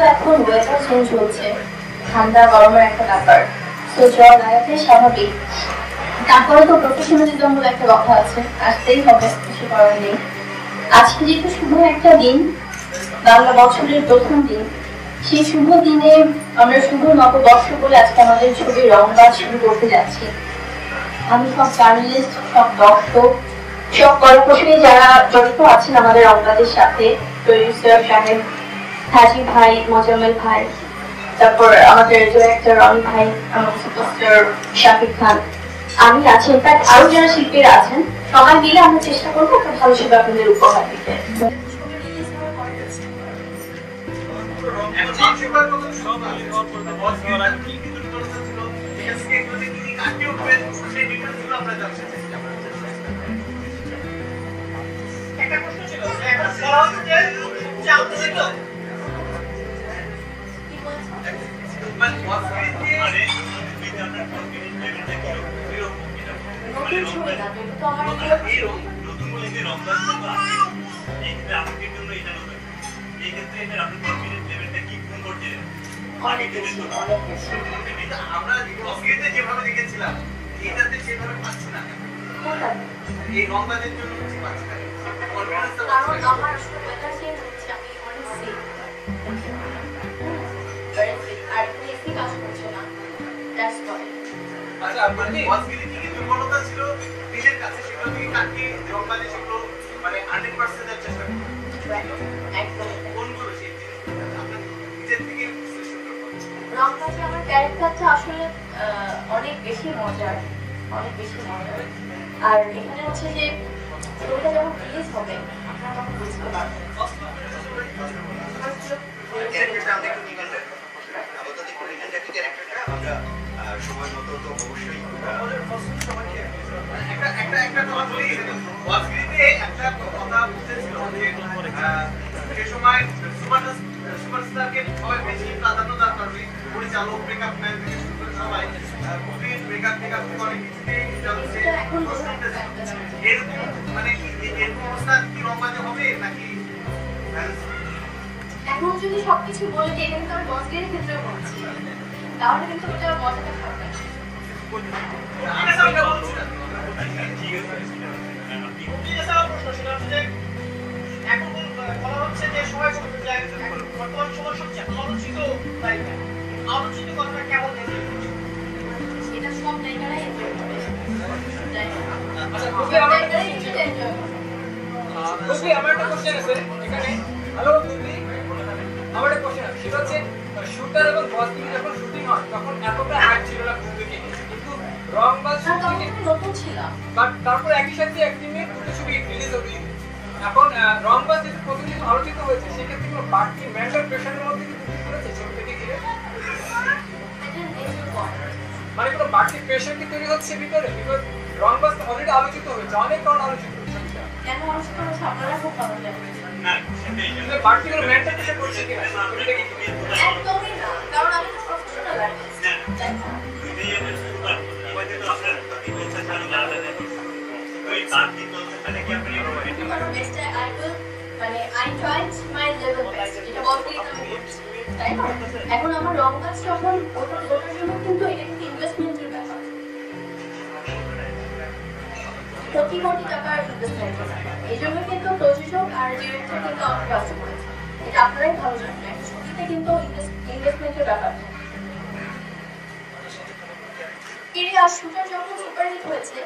এখন weather change হচ্ছে। ঠান্ডা, গরমের একটা ব্যাপার। তো জ্বর লাগাতে স্বাভাবিক। তারপরে তো প্রফেশনালিজম বলে একটা কথা আছে। আসতেই হবে, কিছু করার নেই। আজকে যেহেতু শুভ একটা দিন, বাংলা বছরের প্রথম দিন, সেই শুভ দিনে আমরা শুভ নববর্ষ বলে আজকে আমাদের ছবি রংবাজ শুরু করতে যাচ্ছি। আমি সব জার্নালিস্ট সব দর্শক, সব কর্মকর্মী যারা জড়িত আছেন আমাদের রংবাজের সাথে প্রডিউসার সাহেব হাজি ভাই, মোজাম্মেল ভাই, তারপর আমাদের ডিরেক্টর রনি ভাই আমার সুপারস্টার শাকিব খান। আমি আছি ইনফ্যাক্ট আরও যারা শিল্পীরা আছেন, সবাই মিলে আমরা চেষ্টা করব একটা ভালো ছবি আপনাদের উপহার দিতে। একটা ওয়াসকিটে যেভাবে দেখেছিলাম এটাতে সেভাবে পাচ্ছি না এই রমজানের জন্য কিছু পাচ্ছি না কারণ আমার আসলে weather হচ্ছে, আমি অনেক sick। আর AC কাজ করছে না। That's why। আচ্ছা কি কি দুর্বলতা ছিল নিজের কাছে সেগুলো থেকে কাটিয়ে রমজানে সেগুলো মানে 100% এর চেষ্টা করুন Right. একদমই তাই। কোনগুলো সেই জিনিসগুলো আপনার নিজের থেকে বিশ্লেষণ করুন রংবাজে আমার ক্যারেক্টারটা আসলে অনেক বেশি মজার অনেক বেশি মজার আর এখানে হচ্ছে যে ছবিটা যখন রিলিজ হবে আপনারা তখন বুঝতে পারবেন যে মানে এরকম অবস্থা কি হবে নাকি হবে? এখন যদি সবকিছু বলে এটা কিন্তু আমি বসগের ক্ষেত্রে বলছি। তাহলে কিন্তু ওটা মজাটা থাকবে আমার একটা কোশ্চেন আছে। এখানে আছে সেটা হচ্ছে শুটার এবং বসগিরি যখন শুটিং হয়, তখন এতটা বাট তারপর একই সাথে মেয়ে দুটো ছবি রিলিজ হতে এখন আহ, রংবাজ যেহেতু প্রথম যেহেতু আলোচিত হয়েছে সেক্ষেত্রে কোনো বাড়তি মেন্টাল প্রেশারের মধ্যে কি করেছে ছবিটাকে ঘিরে। মানে কোনো বাড়তি প্রেশার কি তৈরি হচ্ছে ভিতরে? বিকজ রংবাজ অলরেডি আলোচিত হয়েছে অনেক কারণ আলোচিত হয়েছে কেন আলোচনা হচ্ছে আপনারা খুব ভালো জানেন। না, কিন্তু বাড়তি কোনো মেন্টাল প্রেশার করছে কিনা? একদমই না কারণ আমি মানে I tried my level best যেটা বলতে তাই না এখন আমার রং কাজ যখন ওটা ওটার জন্য কিন্তু এটা কিন্তু ইনভেস্টমেন্টের ব্যাপার কোটি কোটি টাকার ইনভেস্টমেন্টের ব্যাপার এই জন্য কিন্তু প্রযোজক আর ডিরেক্টর কিন্তু অনেক কাজ করেছে এটা আপনারাই ভালো জানেন একটা ছবিতে কিন্তু ইনভেস্টমেন্টের ব্যাপার থাকে এরিয়া শুটার যখন সুপারহিট হয়েছে।